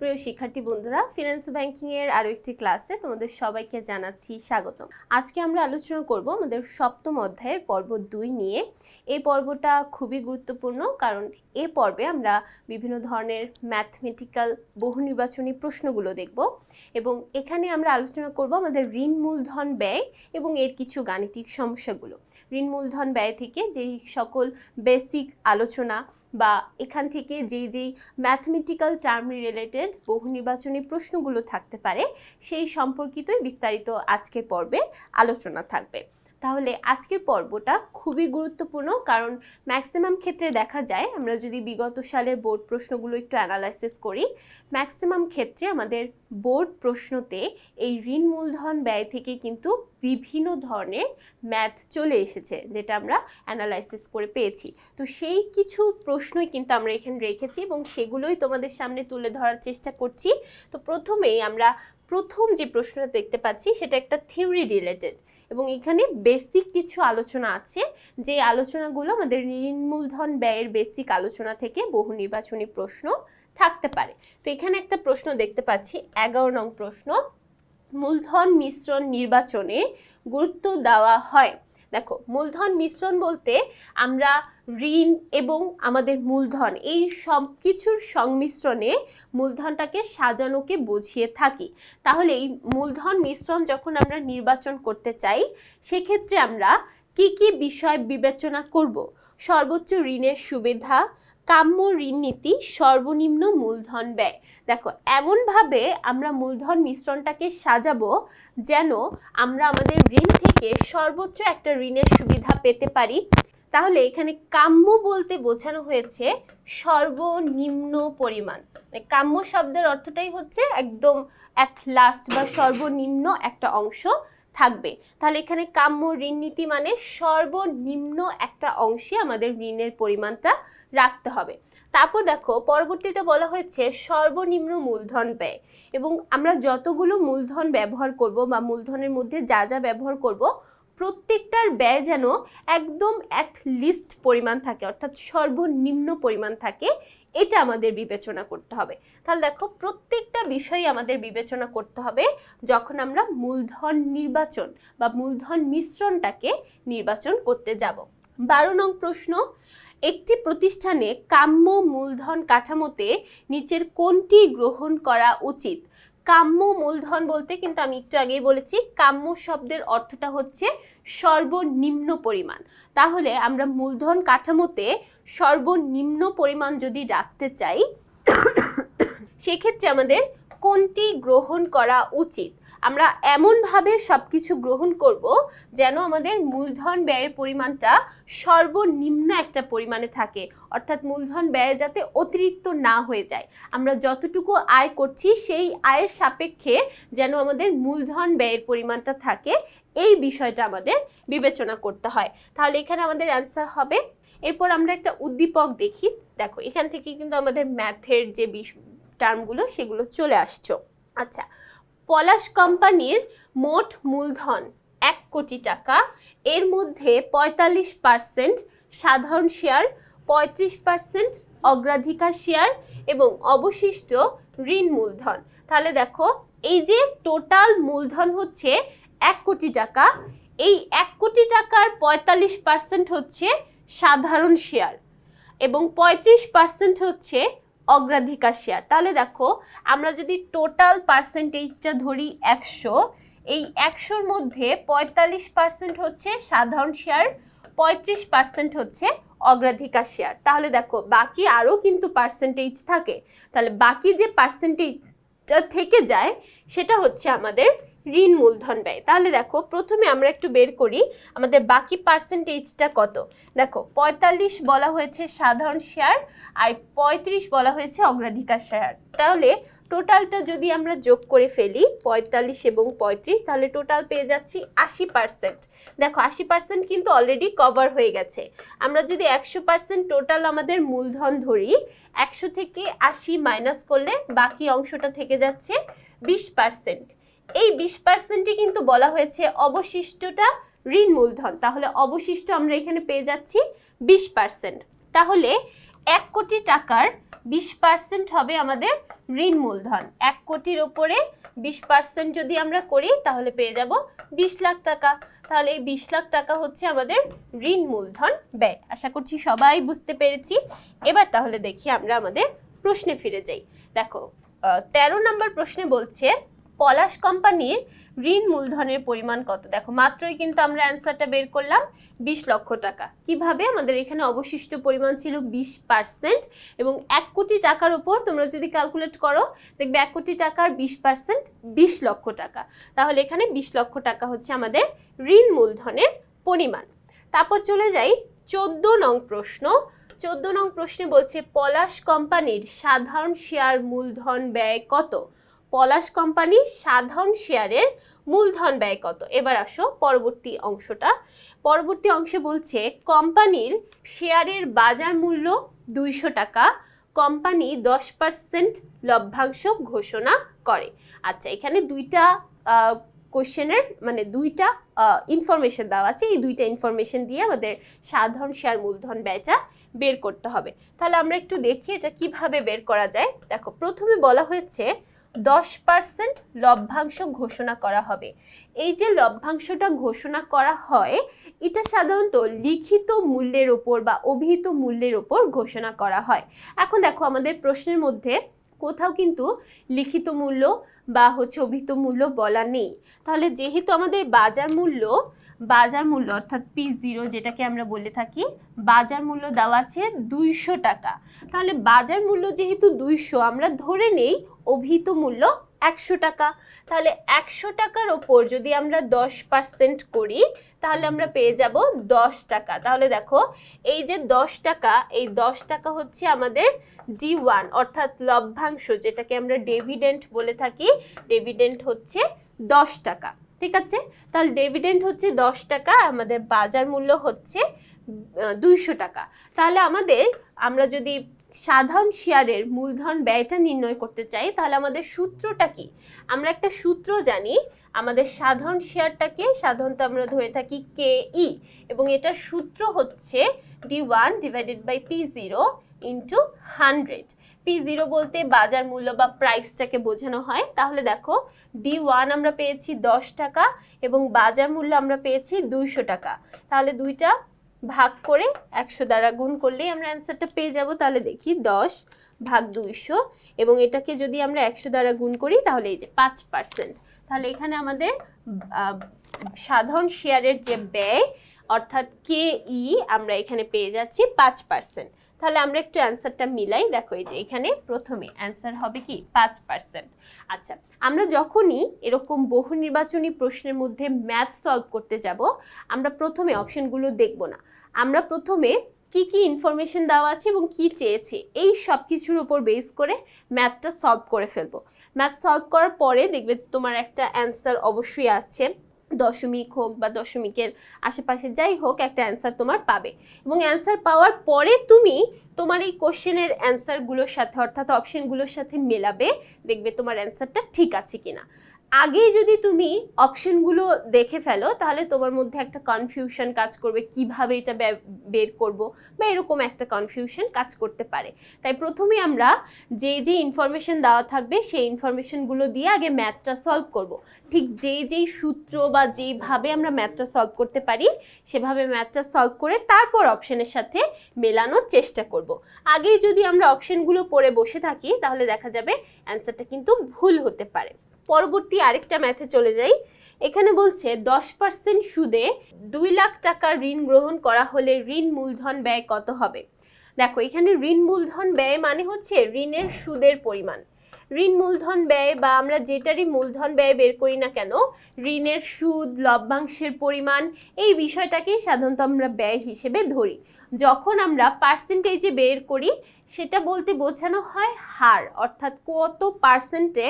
প্রিয় শিক্ষার্থী বন্ধুরা ফিনান্স ব্যাংকিং এর আরও একটি ক্লাসে তোমাদের সবাইকে জানাচ্ছি স্বাগত আজকে আমরা আলোচনা করব আমাদের সপ্তম অধ্যায়ের পর্ব দুই নিয়ে। এই পর্বটা খুবই গুরুত্বপূর্ণ কারণ এ পর্বে আমরা বিভিন্ন ধরনের ম্যাথমেটিক্যাল বহু নির্বাচনী প্রশ্নগুলো দেখব এবং এখানে আমরা আলোচনা করব আমাদের ঋণ মূলধন ব্যয় এবং এর কিছু গাণিতিক সমস্যাগুলো। ঋণ মূলধন ব্যয় থেকে যেই সকল বেসিক আলোচনা বা এখান থেকে যেই যেই ম্যাথমেটিক্যাল টার্ম রিলেটেড বহু নির্বাচনী প্রশ্নগুলো থাকতে পারে, সেই সম্পর্কিতই বিস্তারিত আজকের পর্বে আলোচনা থাকবে। তাহলে আজকের পর্বটা খুবই গুরুত্বপূর্ণ, কারণ ম্যাক্সিমাম ক্ষেত্রে দেখা যায়, আমরা যদি বিগত সালের বোর্ড প্রশ্নগুলো একটু অ্যানালাইসিস করি ম্যাক্সিমাম ক্ষেত্রে আমাদের বোর্ড প্রশ্নতে এই ঋণ মূলধন ব্যয় থেকে কিন্তু বিভিন্ন ধরনের ম্যাথ চলে এসেছে, যেটা আমরা অ্যানালাইসিস করে পেয়েছি। তো সেই কিছু প্রশ্নই কিন্তু আমরা এখানে রেখেছি এবং সেগুলোই তোমাদের সামনে তুলে ধরার চেষ্টা করছি। তো প্রথমেই আমরা প্রথম যে প্রশ্নটা দেখতে পাচ্ছি, সেটা একটা থিওরি রিলেটেড এবং এখানে বেসিক কিছু আলোচনা আছে, যে আলোচনাগুলো আমাদের ঋণ মূলধন ব্যয়ের বেসিক আলোচনা থেকে বহু নির্বাচনী প্রশ্ন থাকতে পারে। তো এখানে একটা প্রশ্ন দেখতে পাচ্ছি, এগারো নং প্রশ্ন। মূলধন মিশ্রণ নির্বাচনে গুরুত্ব দেওয়া হয়। দেখো, মূলধন মিশ্রণ বলতে আমরা ঋণ এবং আমাদের মূলধন, এই সব কিছুর সংমিশ্রণে মূলধনটাকে সাজানোকে বুঝিয়ে থাকি। তাহলে এই মূলধন মিশ্রণ যখন আমরা নির্বাচন করতে চাই, সেক্ষেত্রে আমরা কি কি বিষয় বিবেচনা করব? সর্বোচ্চ ঋণের সুবিধা কাম্য ঋণ নীতি সর্বনিম্ন মূলধন ব্যয়। দেখো, এমনভাবে আমরা মূলধন মিশ্রণটাকে সাজাবো যেন আমরা আমাদের ঋণ থেকে সর্বোচ্চ একটা ঋণের সুবিধা পেতে পারি। তাহলে এখানে কাম্য বলতে বোঝানো হয়েছে সর্বনিম্ন পরিমাণ। মানে কাম্য শব্দের অর্থটাই হচ্ছে একদম অ্যাট লাস্ট বা সর্বনিম্ন একটা অংশ থাকবে। তাহলে এখানে কাম্য ঋণ নীতি মানে সর্বনিম্ন একটা অংশে আমাদের ঋণের পরিমাণটা রাখতে হবে। তারপর দেখো, পরবর্তীতে বলা হয়েছে সর্বনিম্ন মূলধন ব্যয়। এবং আমরা যতগুলো মূলধন ব্যবহার করব বা মূলধনের মধ্যে যা যা ব্যবহার করব, প্রত্যেকটার ব্যয় যেন একদম অ্যাট লিস্ট পরিমাণ থাকে, অর্থাৎ সর্বনিম্ন পরিমাণ থাকে, এটা আমাদের বিবেচনা করতে হবে। তাহলে দেখো, প্রত্যেকটা বিষয় আমাদের বিবেচনা করতে হবে যখন আমরা মূলধন নির্বাচন বা মূলধন মিশ্রণটাকে নির্বাচন করতে যাব। বারো নং প্রশ্ন একটি প্রতিষ্ঠানে কাম্য মূলধন কাঠামোতে নিচের কোনটি গ্রহণ করা উচিত? কাম্য মূলধন বলতে কিন্তু আমি একটু আগেই বলেছি, কাম্য শব্দের অর্থটা হচ্ছে সর্বনিম্ন পরিমাণ। তাহলে আমরা মূলধন কাঠামোতে সর্বনিম্ন পরিমাণ যদি রাখতে চাই, সেক্ষেত্রে আমাদের কোনটি গ্রহণ করা উচিত? আমরা এমনভাবে সব কিছু গ্রহণ করব যেন আমাদের মূলধন ব্যয়ের পরিমাণটা সর্বনিম্ন একটা পরিমাণে থাকে। অর্থাৎ মূলধন ব্যয় যাতে অতিরিক্ত না হয়ে যায়। আমরা যতটুকু আয় করছি সেই আয়ের সাপেক্ষে যেন আমাদের মূলধন ব্যয়ের পরিমাণটা থাকে, এই বিষয়টা আমাদের বিবেচনা করতে হয়। তাহলে এখানে আমাদের অ্যান্সার হবে। এরপর আমরা একটা উদ্দীপক দেখি। দেখো, এখান থেকে কিন্তু আমাদের ম্যাথের যে টার্মগুলো সেগুলো চলে আসছো। আচ্ছা পলাশ কোম্পানির মোট মূলধন এক কোটি টাকা। এর মধ্যে পঁয়তাল্লিশ পার্সেন্ট সাধারণ শেয়ার, পঁয়ত্রিশ পার্সেন্ট অগ্রাধিকার শেয়ার এবং অবশিষ্ট ঋণ মূলধন। তাহলে দেখো, এই যে টোটাল মূলধন হচ্ছে এক কোটি টাকা, এই এক কোটি টাকার পঁয়তাল্লিশ পার্সেন্ট হচ্ছে সাধারণ শেয়ার এবং পঁয়ত্রিশ পার্সেন্ট হচ্ছে অগ্রাধিকার শেয়ার তাহলে দেখো, আমরা যদি টোটাল পার্সেন্টেজটা ধরি একশো, এই একশোর মধ্যে পঁয়তাল্লিশ পার্সেন্ট হচ্ছে সাধারণ শেয়ার পঁয়ত্রিশ পার্সেন্ট হচ্ছে অগ্রাধিকার শেয়ার তাহলে দেখো, বাকি আরও কিন্তু পার্সেন্টেজ থাকে। তাহলে বাকি যে পার্সেন্টেজটা থেকে যায়, সেটা হচ্ছে আমাদের ঋণ মূলধন ব্যয়। তাহলে দেখো, প্রথমে আমরা একটু বের করি, আমাদের বাকি পার্সেন্টেজটা কত? দেখো, পঁয়তাল্লিশ বলা হয়েছে সাধারণ শেয়ার আর পঁয়ত্রিশ বলা হয়েছে অগ্রাধিকার শেয়ার তাহলে টোটালটা যদি আমরা যোগ করে ফেলি, পঁয়তাল্লিশ এবং পঁয়ত্রিশ, তাহলে টোটাল পেয়ে যাচ্ছি আশি পার্সেন্ট দেখো, আশি পার্সেন্ট কিন্তু অলরেডি কভার হয়ে গেছে। আমরা যদি একশো পার্সেন্ট টোটাল আমাদের মূলধন ধরি, একশো থেকে আশি মাইনাস করলে বাকি অংশটা থেকে যাচ্ছে বিশ পার্সেন্ট এই বিশ পার্সেন্টই কিন্তু বলা হয়েছে অবশিষ্টটা ঋণ মূলধন। তাহলে অবশিষ্ট আমরা এখানে পেয়ে যাচ্ছি বিশ পার্সেন্ট। তাহলে এক কোটি টাকার বিশ পার্সেন্ট হবে আমাদের ঋণ মূলধন। এক কোটির ওপরে বিশ পার্সেন্ট যদি আমরা করি, তাহলে পেয়ে যাব বিশ লাখ টাকা। তাহলে এই বিশ লাখ টাকা হচ্ছে আমাদের ঋণ মূলধন ব্যয়। আশা করছি সবাই বুঝতে পেরেছি। এবার তাহলে দেখি আমরা আমাদের প্রশ্নে ফিরে যাই। দেখো তেরো নম্বর প্রশ্নে বলছে পলাশ কোম্পানির ঋণ মূলধনের পরিমাণ কত? দেখো, মাত্রই কিন্তু আমরা অ্যান্সারটা বের করলাম, বিশ লক্ষ টাকা। কীভাবে? আমাদের এখানে অবশিষ্ট পরিমাণ ছিল বিশ পার্সেন্ট এবং এক কোটি টাকার উপর তোমরা যদি ক্যালকুলেট করো, দেখবে এক কোটি টাকার বিশ পার্সেন্ট বিশ লক্ষ টাকা। তাহলে এখানে বিশ লক্ষ টাকা হচ্ছে আমাদের ঋণ মূলধনের পরিমাণ। তারপর চলে যাই, চোদ্দ নং প্রশ্ন। চোদ্দ নং প্রশ্নে বলছে, পলাশ কোম্পানির সাধারণ শেয়ার মূলধন ব্যয় কত? পলাশ কোম্পানি সাধারণ শেয়ারের মূলধন ব্যয় কত? এবার আসো পরবর্তী অংশটা। পরবর্তী অংশে বলছে, কোম্পানির শেয়ারের বাজার মূল্য দুইশো টাকা, কোম্পানি দশ পার্সেন্ট লভ্যাংশ ঘোষণা করে। আচ্ছা এখানে দুইটা কোশ্চেনের মানে দুইটা ইনফরমেশন দেওয়া আছে। এই দুইটা ইনফরমেশন দিয়ে আমাদের সাধারণ শেয়ার মূলধন ব্যয়টা বের করতে হবে। তাহলে আমরা একটু দেখি এটা কীভাবে বের করা যায়। দেখো, প্রথমে বলা হয়েছে দশ পার্সেন্ট লভ্যাংশ ঘোষণা করা হবে। এই যে লভ্যাংশটা ঘোষণা করা হয়, এটা সাধারণত লিখিত মূল্যের ওপর বা অভিহিত মূল্যের ওপর ঘোষণা করা হয়। এখন দেখো, আমাদের প্রশ্নের মধ্যে কোথাও কিন্তু লিখিত মূল্য বা হচ্ছে অভিহিত মূল্য বলা নেই। তাহলে যেহেতু আমাদের বাজার মূল্য বাজার মূল্য, অর্থাৎ পি জিরো যেটাকে আমরা বলে থাকি, বাজার মূল্য দেওয়া আছে দুইশো টাকা। তাহলে বাজার মূল্য যেহেতু দুইশো, আমরা ধরে নেই অভিহিত মূল্য একশো টাকা। তাহলে একশো টাকার ওপর যদি আমরা দশ পার্সেন্ট করি, তাহলে আমরা পেয়ে যাব দশ টাকা। তাহলে দেখো, এই যে দশ টাকা, এই দশ টাকা হচ্ছে আমাদের ডি ওয়ান অর্থাৎ লভ্যাংশ, যেটাকে আমরা ডেভিডেন্ট বলে থাকি ডেভিডেন্ট হচ্ছে দশ টাকা। ঠিক আছে? তাহলে ডেভিডেন্ট হচ্ছে দশ টাকা, আমাদের বাজার মূল্য হচ্ছে দুইশো টাকা। তাহলে আমাদের, আমরা যদি সাধারণ শেয়ারের মূলধন ব্যয়টা নির্ণয় করতে চাই, তাহলে আমাদের সূত্রটা কি? আমরা একটা সূত্র জানি, আমাদের সাধারণ শেয়ারটাকে সাধারণত আমরা ধরে থাকি কে ই এবং এটার সূত্র হচ্ছে D one divided by P zero into hundred P zero বলতে বাজার মূল্য বা প্রাইসটাকে বোঝানো হয়। তাহলে দেখো ডি ওয়ান আমরা পেয়েছি দশ টাকা এবং বাজার মূল্য আমরা পেয়েছি দুইশো টাকা। তাহলে দুইটা ভাগ করে একশো দ্বারা গুণ করলেই আমরা অ্যান্সারটা পেয়ে যাব। তাহলে দেখি দশ ভাগ দুইশো এবং এটাকে যদি আমরা একশো দ্বারা গুণ করি, তাহলে এই যে পাঁচ পার্সেন্ট তাহলে এখানে আমাদের সাধারণ শেয়ারের যে ব্যয়, অর্থাৎ কে ই আমরা এখানে পেয়ে যাচ্ছি পাঁচ পার্সেন্ট তাহলে আমরা একটু অ্যান্সারটা মিলাই দেখো এই যে এখানে প্রথমে অ্যান্সার হবে কি? পাঁচ পার্সেন্ট আচ্ছা আমরা যখনই এরকম বহু নির্বাচনী প্রশ্নের মধ্যে ম্যাথ সলভ করতে যাব, আমরা প্রথমে অপশনগুলো দেখব না। আমরা প্রথমে কি কি ইনফরমেশন দেওয়া আছে এবং কি চেয়েছে, এই সব কিছুর উপর বেস করে ম্যাথটা সলভ করে ফেলব। ম্যাথ সলভ করার পরে দেখবে তোমার একটা অ্যান্সার অবশ্যই আছে দশমিক হোক বা দশমিকের আশেপাশে যাই হোক একটা অ্যান্সার তোমার পাবে। এবং অ্যান্সার পাওয়ার পরে তুমি তোমার এই কোশ্চেনের অ্যান্সারগুলোর সাথে অর্থাৎ অপশনগুলোর সাথে মেলাবে, দেখবে তোমার অ্যান্সারটা ঠিক আছে কিনা। আগেই যদি তুমি অপশনগুলো দেখে ফেলো, তাহলে তোমার মধ্যে একটা কনফিউশন কাজ করবে, কীভাবে এটা বের করব বা এরকম একটা কনফিউশন কাজ করতে পারে। তাই প্রথমে আমরা যে যে ইনফরমেশন দেওয়া থাকবে, সেই ইনফরমেশনগুলো দিয়ে আগে ম্যাথটা সলভ করব। ঠিক যেই যেই সূত্র বা যেইভাবে আমরা ম্যাথটা সলভ করতে পারি, সেভাবে ম্যাথটা সলভ করে তারপর অপশনের সাথে মেলানোর চেষ্টা করব। আগেই যদি আমরা অপশনগুলো পড়ে বসে থাকি, তাহলে দেখা যাবে অ্যান্সারটা কিন্তু ভুল হতে পারে। পরবর্তী আরেকটা ম্যাথে চলে যাই। এখানে বলছে, দশ পার্সেন্ট সুদে দুই লাখ টাকা ঋণ গ্রহণ করা হলে ঋণ মূলধন ব্যয় কত হবে? দেখো, এখানে ঋণ মূলধন ব্যয় মানে হচ্ছে ঋণের সুদের পরিমাণ। ঋণ মূলধন ব্যয় বা আমরা যেটারই মূলধন ব্যয় বের করি না কেন, ঋণের সুদ, লভ্যাংশের পরিমাণ, এই বিষয়টাকেই সাধারণত আমরা ব্যয় হিসেবে ধরি। যখন আমরা পার্সেন্টেজে বের করি সেটা বলতে বোঝানো হয় হার, অর্থাৎ কত পার্সেন্টে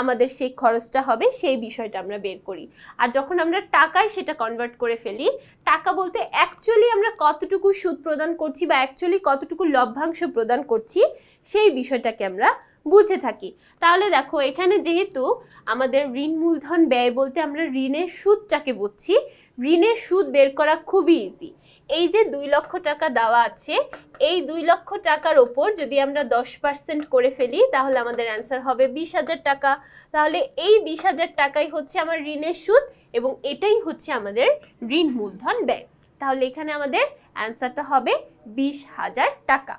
আমাদের সেই খরচটা হবে সেই বিষয়টা আমরা বের করি। আর যখন আমরা টাকায় সেটা কনভার্ট করে ফেলি, টাকা বলতে অ্যাকচুয়ালি আমরা কতটুকু সুদ প্রদান করছি বা অ্যাকচুয়ালি কতটুকু লভ্যাংশ প্রদান করছি, সেই বিষয়টাকে আমরা বুঝে থাকি। তাহলে দেখো, এখানে যেহেতু আমাদের ঋণ মূলধন ব্যয় বলতে আমরা ঋণের সুদটাকে বুঝছি, ঋণের সুদ বের করা খুবই ইজি এই যে দুই লক্ষ টাকা দেওয়া আছে, এই দুই লক্ষ টাকার ওপর যদি আমরা দশ পার্সেন্ট করে ফেলি, তাহলে আমাদের অ্যান্সার হবে বিশ হাজার টাকা। তাহলে এই বিশ হাজার টাকাই হচ্ছে আমার ঋণের সুদ এবং এটাই হচ্ছে আমাদের ঋণ মূলধন ব্যয়। তাহলে এখানে আমাদের অ্যান্সারটা হবে বিশ হাজার টাকা।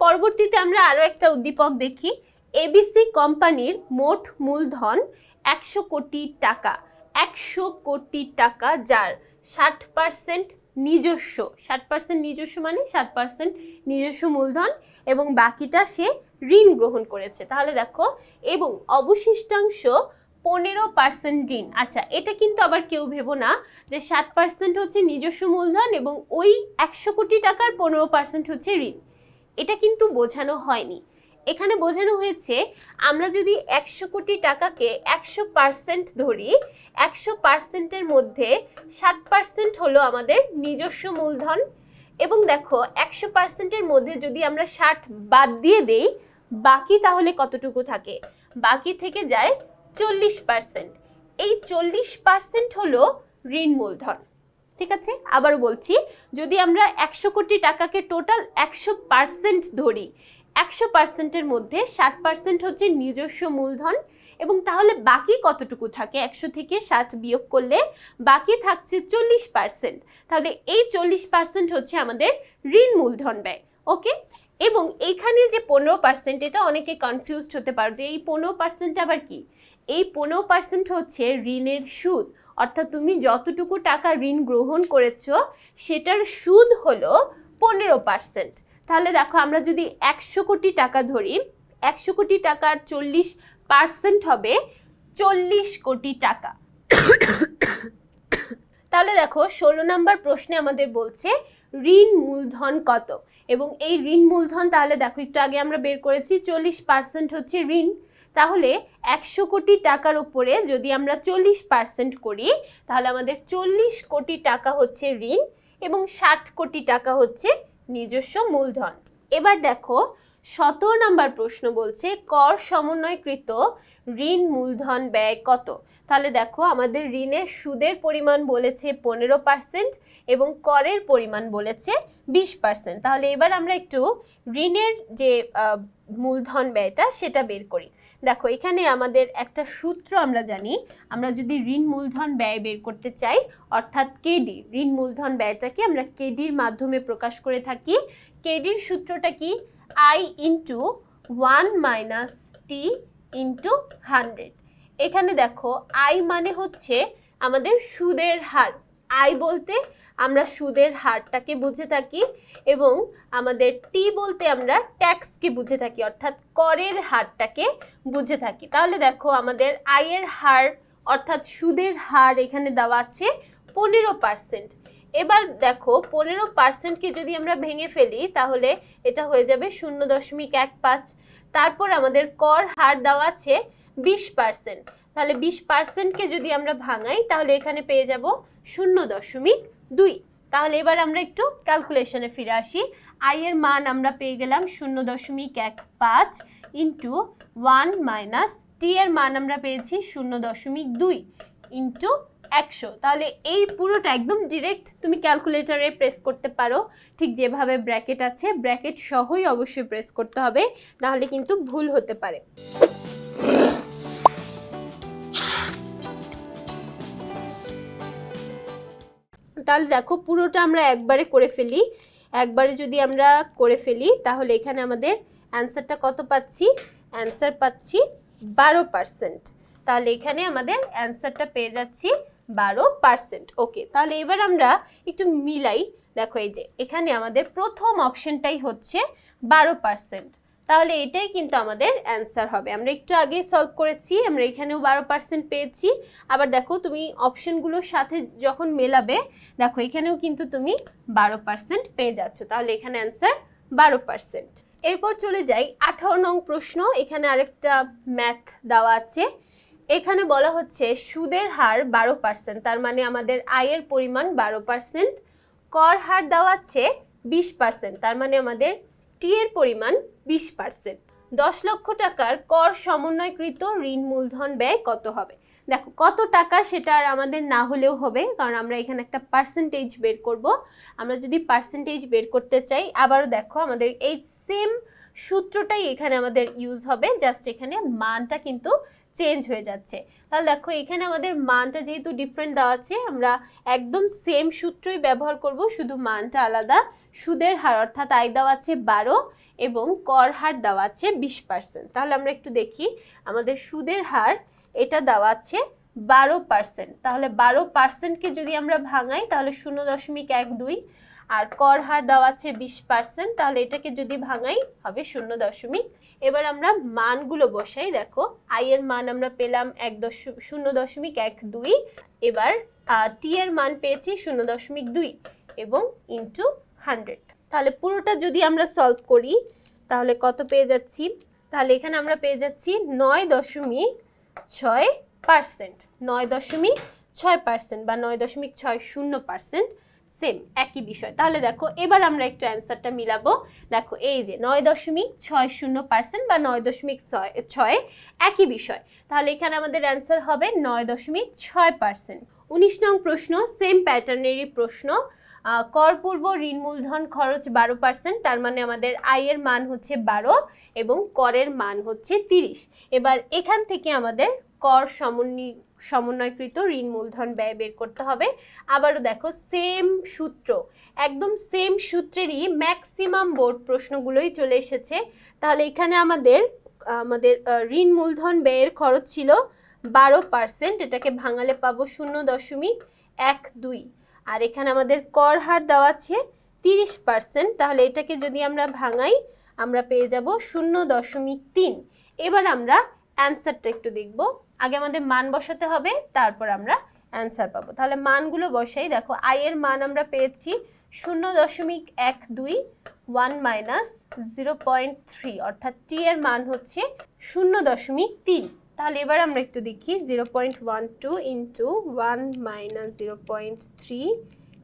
পরবর্তীতে আমরা আরও একটা উদ্দীপক দেখি। এবিসি কোম্পানির মোট মূলধন একশো কোটি টাকা, একশো কোটি টাকা যার। ষাট পার্সেন্ট নিজস্ব। ষাট পার্সেন্ট নিজস্ব মানে ষাট পার্সেন্ট নিজস্ব মূলধন এবং বাকিটা সে ঋণ গ্রহণ করেছে। তাহলে দেখো, এবং অবশিষ্টাংশ পনেরো পার্সেন্ট ঋণ। আচ্ছা এটা কিন্তু আবার কেউ ভেবো না যে ষাট পার্সেন্ট হচ্ছে নিজস্ব মূলধন এবং ওই একশো কোটি টাকার পনেরো পার্সেন্ট হচ্ছে ঋণ। এটা কিন্তু বোঝানো হয়নি। এখানে বোঝানো হয়েছে আমরা যদি একশো কোটি টাকাকে একশো পার্সেন্ট ধরি, একশো পার্সেন্টের মধ্যে ষাট পার্সেন্ট হলো আমাদের নিজস্ব মূলধন এবং দেখো একশো পার্সেন্টের মধ্যে যদি আমরা ষাট বাদ দিয়ে দেই, বাকি তাহলে কতটুকু থাকে? বাকি থেকে যায় চল্লিশ পার্সেন্ট। এই চল্লিশ পার্সেন্ট হলো ঋণ মূলধন। ঠিক আছে? আবার বলছি, যদি আমরা একশো কোটি টাকাকে টোটাল একশো পার্সেন্ট ধরি একশো পার্সেন্টের মধ্যে ষাট পার্সেন্ট হচ্ছে নিজস্ব মূলধন এবং তাহলে বাকি কতটুকু থাকে? একশো থেকে ষাট বিয়োগ করলে বাকি থাকছে চল্লিশ পার্সেন্ট তাহলে এই চল্লিশ পার্সেন্ট হচ্ছে আমাদের ঋণ মূলধন ব্যয়, ওকে? এবং এইখানে যে পনেরো পার্সেন্ট এটা অনেকে কনফিউজড হতে পারো যে এই পনেরো পার্সেন্ট আবার কি? এই পনেরো পার্সেন্ট হচ্ছে ঋণের সুদ। অর্থাৎ তুমি যতটুকু টাকা ঋণ গ্রহণ করেছ, সেটার সুদ হলো পনেরো পার্সেন্ট তাহলে দেখো আমরা যদি একশো কোটি টাকা ধরি, একশো কোটি টাকার চল্লিশ পার্সেন্ট হবে চল্লিশ কোটি টাকা। তাহলে দেখো ষোলো নাম্বার প্রশ্নে আমাদের বলছে, ঋণ মূলধন কত? এবং এই ঋণ মূলধন তাহলে দেখো একটু আগে আমরা বের করেছি, চল্লিশ পার্সেন্ট হচ্ছে ঋণ। তাহলে একশো কোটি টাকার উপরে যদি আমরা চল্লিশ পার্সেন্ট করি, তাহলে আমাদের চল্লিশ কোটি টাকা হচ্ছে ঋণ এবং ষাট কোটি টাকা হচ্ছে নিজস্ব মূলধন। এবার দেখো, সতেরো নাম্বার প্রশ্ন বলছে, কর সমন্বয়কৃত ঋণ মূলধন ব্যয় কত? তাহলে দেখো, আমাদের ঋণের সুদের পরিমাণ বলেছে পনেরো পার্সেন্ট এবং করের পরিমাণ বলেছে বিশ পার্সেন্ট। তাহলে এবার আমরা একটু ঋণের যে মূলধন ব্যয়টা, সেটা বের করি। দেখো, এখানে আমাদের একটা সূত্র আমরা জানি। আমরা যদি ঋণ মূলধন ব্যয় বের করতে চাই, অর্থাৎ কেডি, ঋণ মূলধন ব্যয়টাকে আমরা কেডির মাধ্যমে প্রকাশ করে থাকি। কেডির সূত্রটা কি? I into one minus T into hundred. এখানে দেখো, আই মানে হচ্ছে আমাদের সুদের হার। আই বলতে আমরা সুদের হারটাকে বুঝে থাকি এবং আমাদের টি বলতে আমরা ট্যাক্সকে বুঝে থাকি, অর্থাৎ করের হারটাকে বুঝে থাকি। তাহলে দেখো আমাদের আয়ের হার, অর্থাৎ সুদের হার এখানে দেওয়া আছে পনেরো পার্সেন্ট। এবার দেখো পনেরো পার্সেন্টকে যদি আমরা ভেঙে ফেলি, তাহলে এটা হয়ে যাবে শূন্য দশমিক এক পাঁচ। তারপর আমাদের কর হার দেওয়া আছে বিশ পার্সেন্ট। তাহলে বিশ পার্সেন্টকে যদি আমরা ভাঙাই, তাহলে এখানে পেয়ে যাব শূন্য দশমিক দুই। তাহলে এবার আমরা একটু ক্যালকুলেশনে ফিরে আসি। আই এর মান আমরা পেয়ে গেলাম শূন্য দশমিক এক পাঁচ ইন্টু ওয়ান মাইনাস টি এর মান আমরা পেয়েছি শূন্য দশমিক দুই ইন্টু একশো। তাহলে এই পুরোটা একদম ডিরেক্ট তুমি ক্যালকুলেটরে প্রেস করতে পারো। ঠিক যেভাবে ব্র্যাকেট আছে ব্র্যাকেট সহই অবশ্যই প্রেস করতে হবে, নাহলে কিন্তু ভুল হতে পারে। তাহলে দেখো পুরোটা আমরা একবারে করে ফেলি। একবারে যদি আমরা করে ফেলি, তাহলে এখানে আমাদের অ্যান্সারটা কত পাচ্ছি? অ্যান্সার পাচ্ছি বারো পার্সেন্ট তাহলে এখানে আমাদের অ্যান্সারটা পেয়ে যাচ্ছি বারো পার্সেন্ট ওকে তাহলে এবার আমরা একটু মিলাই। দেখো এই যে, এখানে আমাদের প্রথম অপশনটাই হচ্ছে বারো পার্সেন্ট তাহলে এটাই কিন্তু আমাদের অ্যান্সার হবে। আমরা একটু আগেই সলভ করেছি, আমরা এখানেও বারো পার্সেন্ট পেয়েছি। আবার দেখো, তুমি অপশনগুলোর সাথে যখন মেলাবে, দেখো, এখানেও কিন্তু তুমি বারো পার্সেন্ট পেয়ে যাচ্ছ। তাহলে এখানে অ্যান্সার বারো পার্সেন্ট এরপর চলে যাই আঠারো নং প্রশ্ন। এখানে আরেকটা ম্যাথ দেওয়া আছে। এখানে বলা হচ্ছে, সুদের হার বারো পার্সেন্ট তার মানে আমাদের আয়ের পরিমাণ বারো পার্সেন্ট কর হার দেওয়া আছে বিশ পার্সেন্ট তার মানে আমাদের টি এর পরিমাণ বিশ পার্সেন্ট দশ লক্ষ টাকার কর সমন্বয়কৃত ঋণ মূলধন ব্যয় কত হবে? দেখো, কত টাকা সেটা আর আমাদের না হলেও হবে, কারণ আমরা এখানে একটা পার্সেন্টেজ বের করব। আমরা যদি পার্সেন্টেজ বের করতে চাই, আবারও দেখো আমাদের এই সেম সূত্রটাই এখানে আমাদের ইউজ হবে জাস্ট এখানে মানটা কিন্তু চেঞ্জ হয়ে যাচ্ছে। তাহলে দেখো, এখানে আমাদের মানটা যেহেতু ডিফারেন্ট দেওয়া আছে, আমরা একদম সেম সূত্রই ব্যবহার করব, শুধু মানটা আলাদা। সুদের হার অর্থাৎ আয় দেওয়া আছে বারো এবং কর হার দেওয়া আছে বিশ পার্সেন্ট তাহলে আমরা একটু দেখি, আমাদের সুদের হার এটা দেওয়া আছে বারো পার্সেন্ট তাহলে বারো পার্সেন্টকে যদি আমরা ভাঙাই, তাহলে শূন্য দশমিক এক দুই। আর কর হার দেওয়া আছে বিশ পার্সেন্ট তাহলে এটাকে যদি ভাঙাই, হবে শূন্য দশমিক। এবার আমরা মানগুলো বসাই, দেখো, আই এর মান আমরা পেলাম এক দশ, শূন্য দশমিক এক দুই। এবার টি এর মান পেয়েছি শূন্য দশমিক দুই এবং ইন্টু হান্ড্রেড তাহলে পুরোটা যদি আমরা সলভ করি, তাহলে কত পেয়ে যাচ্ছি? তাহলে এখানে আমরা পেয়ে যাচ্ছি নয় দশমিক ছয় পার্সেন্ট নয় দশমিক ছয় পার্সেন্ট বা নয় দশমিক ছয় শূন্য পার্সেন্ট সেম একই বিষয়। তাহলে দেখো, এবার আমরা একটু অ্যান্সারটা মিলাবো। দেখো, এই যে নয় দশমিক ছয় শূন্য পার্সেন্ট বা নয় দশমিক ছয় ছয়, একই বিষয়। তাহলে এখানে আমাদের অ্যান্সার হবে নয় দশমিক ছয় পার্সেন্ট উনিশ নং প্রশ্ন সেম প্যাটার্নেরই প্রশ্ন। আহ, কর পূর্ব ঋণ মূলধন খরচ বারো পার্সেন্ট তার মানে আমাদের আয়ের মান হচ্ছে বারো এবং করের মান হচ্ছে তিরিশ। এবার এখান থেকে আমাদের কর সমন্বয় সমন্বয়কৃত ঋণ মূলধন ব্যয় বের করতে হবে। আবারও দেখো সেম সূত্র একদম সেম সূত্রেরই ম্যাক্সিমাম বোর্ড প্রশ্নগুলোই চলে এসেছে। তাহলে এখানে আমাদের আমাদের ঋণ মূলধন ব্যয়ের খরচ ছিল বারো পার্সেন্ট এটাকে ভাঙালে পাবো শূন্য দশমিক এক দুই। আর এখানে আমাদের কর হার দেওয়া আছে তিরিশ পার্সেন্ট। তাহলে এটাকে যদি আমরা ভাঙাই, আমরা পেয়ে যাব শূন্য দশমিক তিন। এবার আমরা অ্যান্সারটা একটু দেখব। আগে আমাদের মান বসাতে হবে, তারপর আমরা অ্যান্সার পাবো। তাহলে মানগুলো বসাই। দেখো আয়ের মান আমরা পেয়েছি শূন্য দশমিক এক দুই, one minus zero point three, অর্থাৎ টি এর মান হচ্ছে শূন্য দশমিক তিন। তাহলে এবার আমরা একটু দেখি zero point one two into one minus zero point three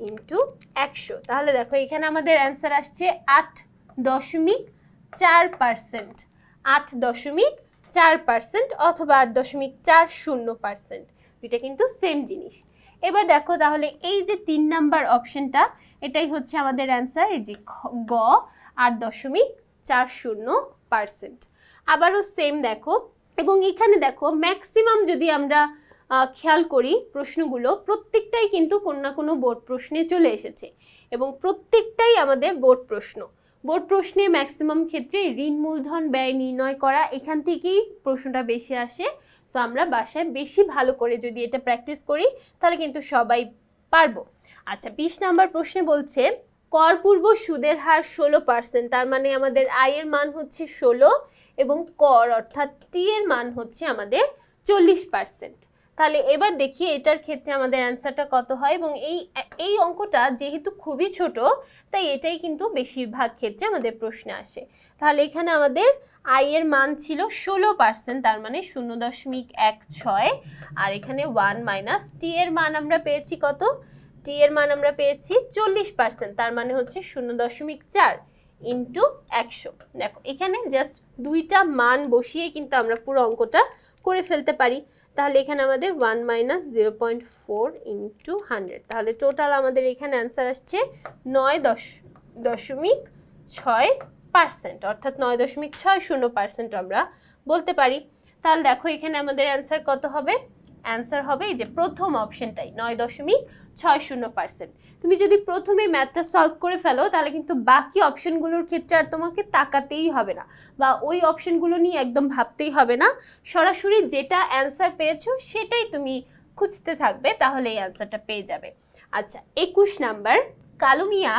into একশো। তাহলে দেখো এখানে আমাদের অ্যান্সার আসছে আট দশমিক চার পার্সেন্ট আট দশমিক চার পার্সেন্ট অথবা আট দশমিক চার শূন্য পার্সেন্ট দুইটা কিন্তু সেম জিনিস। এবার দেখো তাহলে এই যে তিন নাম্বার অপশনটা এটাই হচ্ছে আমাদের অ্যান্সার এই যে গ, আট দশমিক চার শূন্য পার্সেন্ট আবারও সেম দেখো এবং এখানে দেখো ম্যাক্সিমাম যদি আমরা খেয়াল করি প্রশ্নগুলো, প্রত্যেকটাই কিন্তু কোনো না কোনো বোর্ড প্রশ্নে চলে এসেছে এবং প্রত্যেকটাই আমাদের বোর্ড প্রশ্ন। বোর্ড প্রশ্নে ম্যাক্সিমাম ক্ষেত্রে ঋণ মূলধন ব্যয় নির্ণয় করা, এখান থেকেই প্রশ্নটা বেশি আসে। সো আমরা বাসায় বেশি ভালো করে যদি এটা প্র্যাকটিস করি, তাহলে কিন্তু সবাই পারব। আচ্ছা বিশ নাম্বার প্রশ্নে বলছে, কর পূর্ব সুদের হার ষোলো পার্সেন্ট তার মানে আমাদের আয়ের মান হচ্ছে ষোলো এবং কর, অর্থাৎ টি এর মান হচ্ছে আমাদের চল্লিশ পার্সেন্ট তাহলে এবার দেখি এটার ক্ষেত্রে আমাদের অ্যান্সারটা কত হয় এবং এই এই অঙ্কটা যেহেতু খুবই ছোট, তাই এটাই কিন্তু বেশিরভাগ ক্ষেত্রে আমাদের প্রশ্নে আসে। তাহলে এখানে আমাদের আয়ের মান ছিল ষোলো পার্সেন্ট তার মানে শূন্য দশমিক এক ছয়, আর এখানে ওয়ান মাইনাস টি এর মান আমরা পেয়েছি কত? টি এর মান আমরা পেয়েছি চল্লিশ পার্সেন্ট তার মানে হচ্ছে শূন্য দশমিক চার। ইন্টু একশো। দেখো, এখানে জাস্ট দুইটা মান বসিয়ে কিন্তু আমরা পুরো অঙ্কটা করে ফেলতে পারি। তাহলে এখানে আমাদের one minus zero point four into hundred তাহলে টোটাল আমাদের এখানে অ্যান্সার আসছে নয় দশ, দশমিক ছয় পার্সেন্ট অর্থাৎ নয় দশমিক ছয় শূন্য পার্সেন্ট আমরা বলতে পারি। তাহলে দেখো, এখানে আমাদের অ্যান্সার কত হবে? অ্যান্সার হবে এই যে প্রথম অপশনটাই, নয় দশমিক ছয় শূন্য পার্সেন্ট। তুমি যদি প্রথমে ম্যাথটা সলভ করে ফেলো, তাহলে কিন্তু বাকি অপশনগুলোর ক্ষেত্রে আর তোমাকে তাকাতেই হবে না বা ওই অপশনগুলো নিয়ে একদম ভাবতেই হবে না। সরাসরি যেটা অ্যান্সার পেয়েছ, সেটাই তুমি খুঁজতে থাকবে, তাহলে এই অ্যান্সারটা পেয়ে যাবে। আচ্ছা একুশ নাম্বার। কালু মিয়া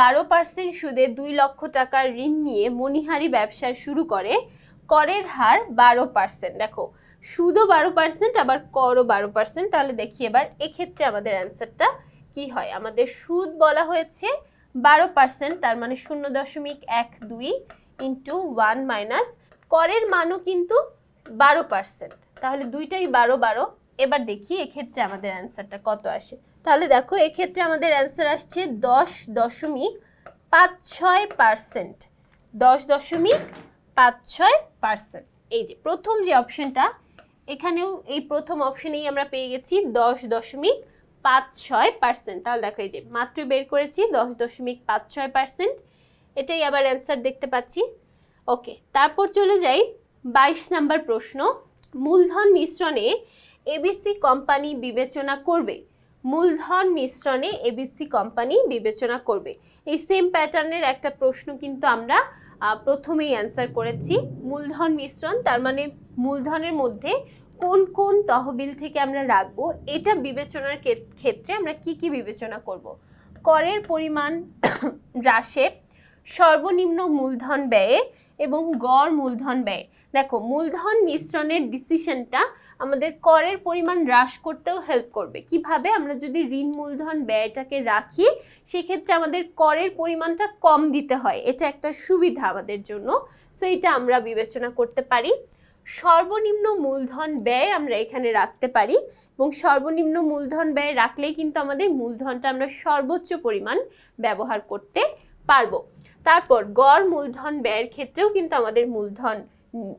বারো পার্সেন্ট সুদে দুই লক্ষ টাকার ঋণ নিয়ে মণিহারি ব্যবসা শুরু করে, করের হার বারো পার্সেন্ট। দেখো সুদও বারো পার্সেন্ট আবার করও বারো পার্সেন্ট তাহলে দেখি এবার এক্ষেত্রে আমাদের অ্যান্সারটা কি হয়? আমাদের সুদ বলা হয়েছে বারো পার্সেন্ট তার মানে শূন্য দশমিক এক দুই ইন্টু ওয়ান মাইনাস করের মানও কিন্তু বারো পার্সেন্ট তাহলে দুইটাই বারো বারো। এবার দেখি এক্ষেত্রে আমাদের অ্যান্সারটা কত আসে। তাহলে দেখো এক্ষেত্রে আমাদের অ্যান্সার আসছে দশ দশমিক পাঁচ ছয় পার্সেন্ট দশ দশমিক পাঁচ ছয় পার্সেন্ট এই যে প্রথম যে অপশনটা এখানেও এই প্রথম অপশনেই আমরা পেয়ে গেছি দশ দশমিক পাঁচ ছয় পার্সেন্ট। তাহলে দেখো এই যে মাত্র বের করেছি দশ দশমিক পাঁচ ছয় পার্সেন্ট। এটাই আবার অ্যান্সার দেখতে পাচ্ছি। ওকে, তারপর চলে যাই বাইশ নাম্বার প্রশ্ন। মূলধন মিশ্রণে এবিসি কোম্পানি বিবেচনা করবে। মূলধন মিশ্রণে এবিসি কোম্পানি বিবেচনা করবে। এই সেম প্যাটার্নের একটা প্রশ্ন কিন্তু আমরা প্রথমেই অ্যান্সার করেছি। মূলধন মিশ্রণ, তার মানে মূলধনের মধ্যে কোন কোন তহবিল থেকে আমরা রাখব, এটা বিবেচনার ক্ষেত- ক্ষেত্রে আমরা কি কি বিবেচনা করব? করের পরিমাণ হ্রাসে সর্বনিম্ন মূলধন ব্যয়ে এবং গড় মূলধন ব্যয়। দেখো, মূলধন মিশ্রণের ডিসিশনটা আমাদের করের পরিমাণ হ্রাস করতেও হেল্প করবে। কীভাবে? আমরা যদি ঋণ মূলধন ব্যয়টাকে রাখি, সেক্ষেত্রে আমাদের করের পরিমাণটা কম দিতে হয়। এটা একটা সুবিধা আমাদের জন্য। সো এটা আমরা বিবেচনা করতে পারি। সর্বনিম্ন মূলধন ব্যয় আমরা এখানে রাখতে পারি এবং সর্বনিম্ন মূলধন ব্যয় রাখলেই কিন্তু আমাদের মূলধনটা আমরা সর্বোচ্চ পরিমাণ ব্যবহার করতে পারব। তারপর গড় মূলধন ব্যয়ের ক্ষেত্রেও কিন্তু আমাদের মূলধন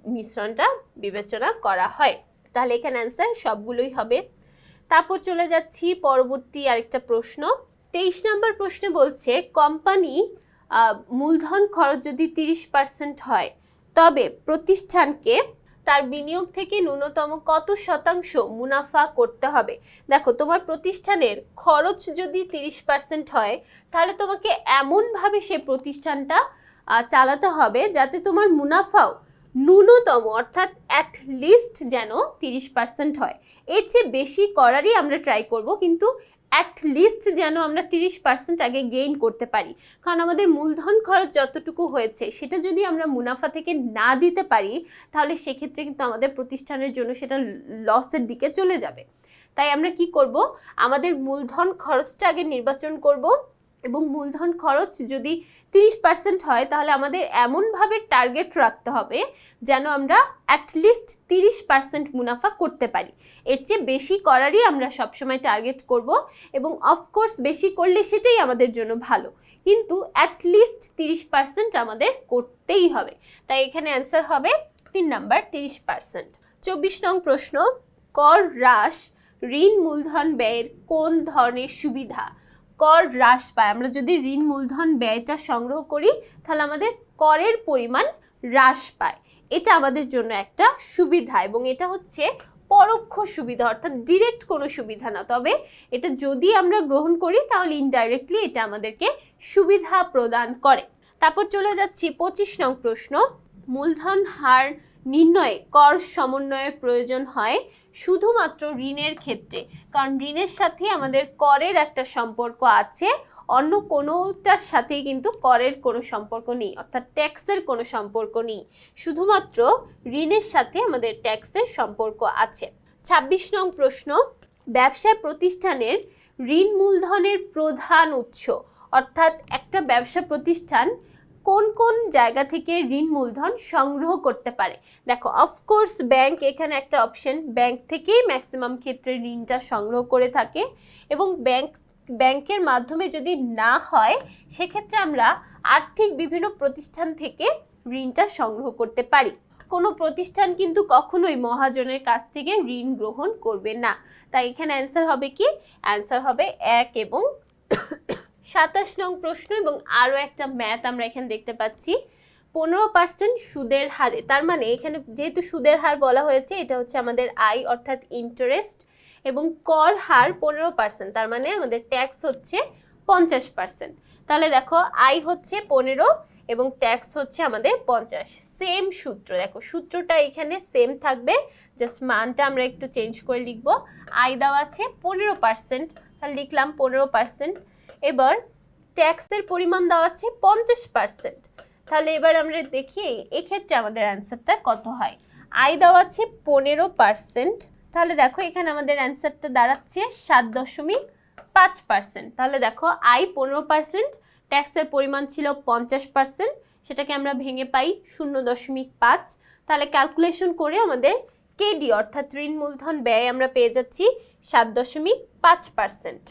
মিশ্রণটা বিবেচনা করা হয়। তাহলে এখানে অ্যান্সার সবগুলোই হবে। তারপর চলে যাচ্ছি পরবর্তী আরেকটা প্রশ্ন। তেইশ নম্বর প্রশ্নে বলছে, কোম্পানি মূলধন খরচ যদি তিরিশ পার্সেন্ট হয়, তবে প্রতিষ্ঠানকে তার বিনিয়োগ থেকে ন্যূনতম কত শতাংশ মুনাফা করতে হবে? দেখো, তোমার প্রতিষ্ঠানের খরচ যদি তিরিশ পার্সেন্ট হয়, তাহলে তোমাকে এমনভাবে সে প্রতিষ্ঠানটা চালাতে হবে যাতে তোমার মুনাফাও ন্যূনতম, অর্থাৎ অ্যাট লিস্ট যেন তিরিশ পার্সেন্ট হয়। এর চেয়ে বেশি করারই আমরা ট্রাই করব, কিন্তু অ্যাট লিস্ট যেন আমরা তিরিশ পার্সেন্ট আগে গেইন করতে পারি। কারণ আমাদের মূলধন খরচ যতটুকু হয়েছে, সেটা যদি আমরা মুনাফা থেকে না দিতে পারি, তাহলে সেক্ষেত্রে কিন্তু আমাদের প্রতিষ্ঠানের জন্য সেটা লসের দিকে চলে যাবে। তাই আমরা কি করব? আমাদের মূলধন খরচটা আগে নির্বাচন করব এবং মূলধন খরচ যদি তিরিশ পার্সেন্ট হয়, তাহলে আমাদের এমনভাবে টার্গেট রাখতে হবে যেন আমরা অ্যাটলিস্ট তিরিশ পার্সেন্ট মুনাফা করতে পারি। এর চেয়ে বেশি করারই আমরা সবসময় টার্গেট করব এবং অফকোর্স বেশি করলে সেটাই আমাদের জন্য ভালো। কিন্তু অ্যাটলিস্ট তিরিশ পার্সেন্ট আমাদের করতেই হবে। তাই এখানে অ্যান্সার হবে তিন নাম্বার তিরিশ পার্সেন্ট চব্বিশ নং প্রশ্ন, কর হ্রাস, ঋণ মূলধন ব্যয়ের কোন ধরনের সুবিধা? কর হ্রাস পায়। আমরা যদি ঋণ মূলধন ব্যয়টা সংগ্রহ করি, তাহলে আমাদের করের পরিমাণ হ্রাস পায়। এটা আমাদের জন্য একটা সুবিধা এবং এটা হচ্ছে পরোক্ষ সুবিধা, অর্থাৎ ডিরেক্ট কোনো সুবিধা না। তবে এটা যদি আমরা গ্রহণ করি, তাহলে ইনডাইরেক্টলি এটা আমাদেরকে সুবিধা প্রদান করে। তারপর চলে যাচ্ছি পঁচিশ নং প্রশ্ন। মূলধন হার নির্ণয়ে কর সমন্বয়ের প্রয়োজন হয় শুধুমাত্র ঋণের ক্ষেত্রে। কারণ ঋণের সাথে আমাদের করের একটা সম্পর্ক আছে, অন্য কোনোটার সাথেই কিন্তু করের কোনো সম্পর্ক নেই, অর্থাৎ ট্যাক্সের কোনো সম্পর্ক নেই। শুধুমাত্র ঋণের সাথে আমাদের ট্যাক্সের সম্পর্ক আছে। ছাব্বিশ নং প্রশ্ন ব্যবসায় প্রতিষ্ঠানের ঋণ মূলধনের প্রধান উৎস, অর্থাৎ একটা ব্যবসা প্রতিষ্ঠান কোন কোন জায়গা থেকে ঋণ মূলধন সংগ্রহ করতে পারে? দেখো অফকোর্স ব্যাংক এখানে একটা অপশন ব্যাংক থেকেই ম্যাক্সিমাম ক্ষেত্রে ঋণটা সংগ্রহ করে থাকে এবং ব্যাংক ব্যাংকের মাধ্যমে যদি না হয়, সেক্ষেত্রে আমরা আর্থিক বিভিন্ন প্রতিষ্ঠান থেকে ঋণটা সংগ্রহ করতে পারি। কোনো প্রতিষ্ঠান কিন্তু কখনোই মহাজনের কাছ থেকে ঋণ গ্রহণ করবে না। তাই এখানে অ্যান্সার হবে কি? অ্যান্সার হবে এক এবং সাতাশ নং প্রশ্ন এবং আরও একটা ম্যাথ আমরা এখানে দেখতে পাচ্ছি। পনেরো পার্সেন্ট সুদের হারে, তার মানে এখানে যেহেতু সুদের হার বলা হয়েছে, এটা হচ্ছে আমাদের আয় অর্থাৎ ইন্টারেস্ট এবং কর হার পনেরো পার্সেন্ট, তার মানে আমাদের ট্যাক্স হচ্ছে পঞ্চাশ পার্সেন্ট। তাহলে দেখো, আয় হচ্ছে পনেরো এবং ট্যাক্স হচ্ছে আমাদের পঞ্চাশ। সেম সূত্র, দেখো, সূত্রটা এখানে সেম থাকবে জাস্ট মানটা আমরা একটু চেঞ্জ করে লিখব। আয় দেওয়া আছে পনেরো পার্সেন্ট, তাহলে লিখলাম পনেরো পার্সেন্ট। এবার ট্যাক্সের পরিমাণ দেওয়া আছে পঞ্চাশ পার্সেন্ট তাহলে এবার আমরা দেখি এক্ষেত্রে আমাদের অ্যান্সারটা কত হয়। আয় দেওয়া আছে পনেরো পার্সেন্ট তাহলে দেখো এখানে আমাদের অ্যান্সারটা দাঁড়াচ্ছে সাত দশমিক পাঁচ পার্সেন্ট তাহলে দেখো আয় পনেরো পার্সেন্ট ট্যাক্সের পরিমাণ ছিল পঞ্চাশ পার্সেন্ট সেটাকে আমরা ভেঙে পাই শূন্য দশমিক পাঁচ। তাহলে ক্যালকুলেশন করে আমাদের কেডি অর্থাৎ ঋণ মূলধন ব্যয় আমরা পেয়ে যাচ্ছি সাত দশমিক পাঁচ পার্সেন্ট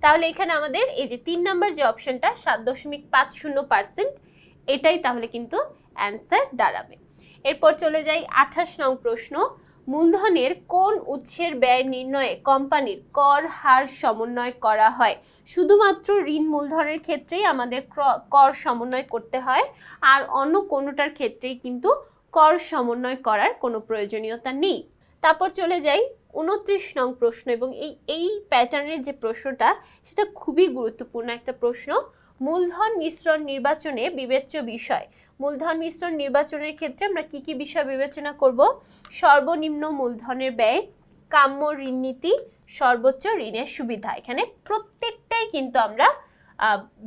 তাহলে এখানে আমাদের এই যে তিন নম্বর যে অপশনটা সাত দশমিক পাঁচ শূন্য পার্সেন্ট এটাই তাহলে কিন্তু অ্যান্সার দাঁড়াবে। এরপর চলে যাই আঠাশ নং প্রশ্ন। মূলধনের কোন উৎসের ব্যয় নির্ণয়ে কোম্পানির কর হার সমন্বয় করা হয়? শুধুমাত্র ঋণ মূলধনের ক্ষেত্রেই আমাদের ক্র- সমন্বয় করতে হয়, আর অন্য কোনোটার ক্ষেত্রেই কিন্তু কর সমন্বয় করার কোনো প্রয়োজনীয়তা নেই। তারপর চলে যাই উনত্রিশ নং প্রশ্ন এবং এই এই প্যাটার্নের যে প্রশ্নটা, সেটা খুবই গুরুত্বপূর্ণ একটা প্রশ্ন। মূলধন মিশ্রণ নির্বাচনে বিবেচ্য বিষয়। মূলধন মিশ্রণ নির্বাচনের ক্ষেত্রে আমরা কি কি বিষয় বিবেচনা করব? সর্বনিম্ন মূলধনের ব্যয়, কাম্য ঋণ নীতি, সর্বোচ্চ ঋণের সুবিধা। এখানে প্রত্যেকটাই কিন্তু আমরা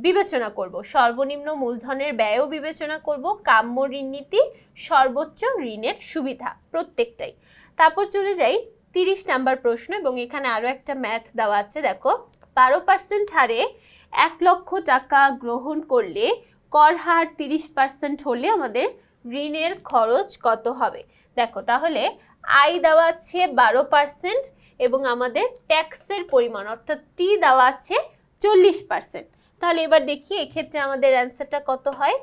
বিবেচনা করব। সর্বনিম্ন মূলধনের ব্যয়ও বিবেচনা করব, কাম্য ঋণ নীতি, সর্বোচ্চ ঋণের সুবিধা, প্রত্যেকটাই। তারপর চলে যাই তিরিশ নাম্বার প্রশ্ন, এবং এখানে আরও একটা ম্যাথ দেওয়া আছে, দেখো। বারো পার্সেন্ট হারে এক লক্ষ টাকা গ্রহণ করলে কর হার তিরিশ পার্সেন্ট হলে আমাদের ঋণের খরচ কত হবে? দেখো, তাহলে আয় দেওয়া আছে বারো পার্সেন্ট এবং আমাদের ট্যাক্সের পরিমাণ, অর্থাৎ টি দেওয়া আছে চল্লিশ পার্সেন্ট তাহলে এবার দেখি, এক্ষেত্রে আমাদের অ্যান্সারটা কত হয়?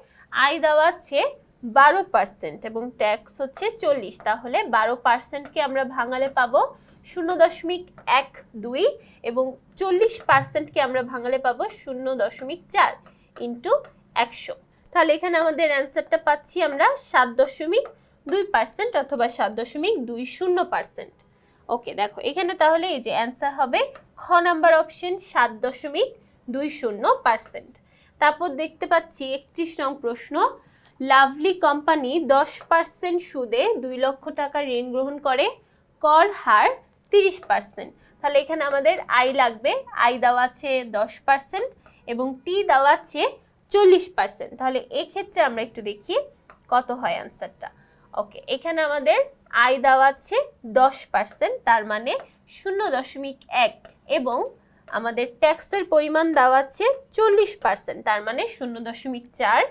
আয় দেওয়া আছে বারো পার্সেন্ট এবং ট্যাক্স হচ্ছে চল্লিশ, তাহলে বারো পার্সেন্টকে আমরা ভাঙালে পাবো শূন্য দশমিক এক দুই এবং চল্লিশ পার্সেন্টকে আমরা ভাঙালে পাবো শূন্য দশমিক চার ইন্টু একশো। তাহলে এখানে আমাদের অ্যান্সারটা পাচ্ছি আমরা সাত দশমিক দুই পার্সেন্ট অথবা সাত দশমিক দুই শূন্য পার্সেন্ট ওকে দেখো, এখানে তাহলে এই যে অ্যান্সার হবে খ নাম্বার অপশন সাত দশমিক দুই শূন্য পার্সেন্ট তারপর দেখতে পাচ্ছি একত্রিশ নং প্রশ্ন লাভলি কোম্পানি দশ পার্সেন্ট সুদে দুই লক্ষ টাকা ঋণ গ্রহণ করে, কর হার তিরিশ পার্সেন্ট। তাহলে এখানে আমাদের আয় লাগবে আয় দেওয়া আছে দশ পার্সেন্ট এবং টি দেওয়া আছে চল্লিশ পার্সেন্ট। তাহলে এক্ষেত্রে আমরা একটু দেখি কত হয় অ্যান্সারটা ওকে, এখানে আমাদের আয় দেওয়া আছে দশ পার্সেন্ট, তার মানে শূন্য দশমিক এক এবং আমাদের ট্যাক্সের পরিমাণ দেওয়া আছে চল্লিশ পার্সেন্ট, তার মানে শূন্য দশমিক চার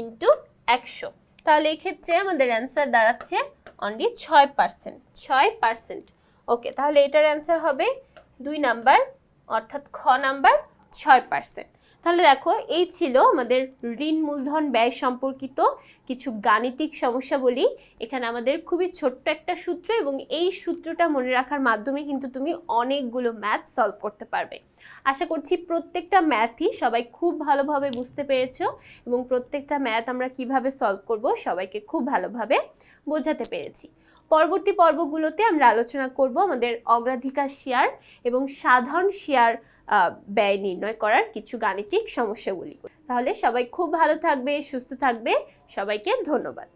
ইন্টু একশো। তাহলে এক্ষেত্রে আমাদের অ্যান্সার দাঁড়াচ্ছে অনলি ছয় পার্সেন্ট ছয় পার্সেন্ট ওকে তাহলে এটার অ্যান্সার হবে দুই নাম্বার অর্থাৎ খ নাম্বার ছয় পার্সেন্ট তাহলে দেখো, এই ছিল আমাদের ঋণ মূলধন ব্যয় সম্পর্কিত কিছু গাণিতিক সমস্যা বলি এখানে আমাদের খুবই ছোট্ট একটা সূত্র এবং এই সূত্রটা মনে রাখার মাধ্যমে কিন্তু তুমি অনেকগুলো ম্যাথ সলভ করতে পারবে। আশা করছি প্রত্যেকটা ম্যাথই সবাই খুব ভালোভাবে বুঝতে পেরেছ এবং প্রত্যেকটা ম্যাথ আমরা কীভাবে সলভ করব সবাইকে খুব ভালোভাবে বোঝাতে পেরেছি। পরবর্তী পর্বগুলোতে আমরা আলোচনা করব আমাদের অগ্রাধিকার শেয়ার এবং সাধারণ শেয়ার ব্যয় নির্ণয় করার কিছু গাণিতিক সমস্যাগুলি। তাহলে সবাই খুব ভালো থাকবে, সুস্থ থাকবে। সবাইকে ধন্যবাদ।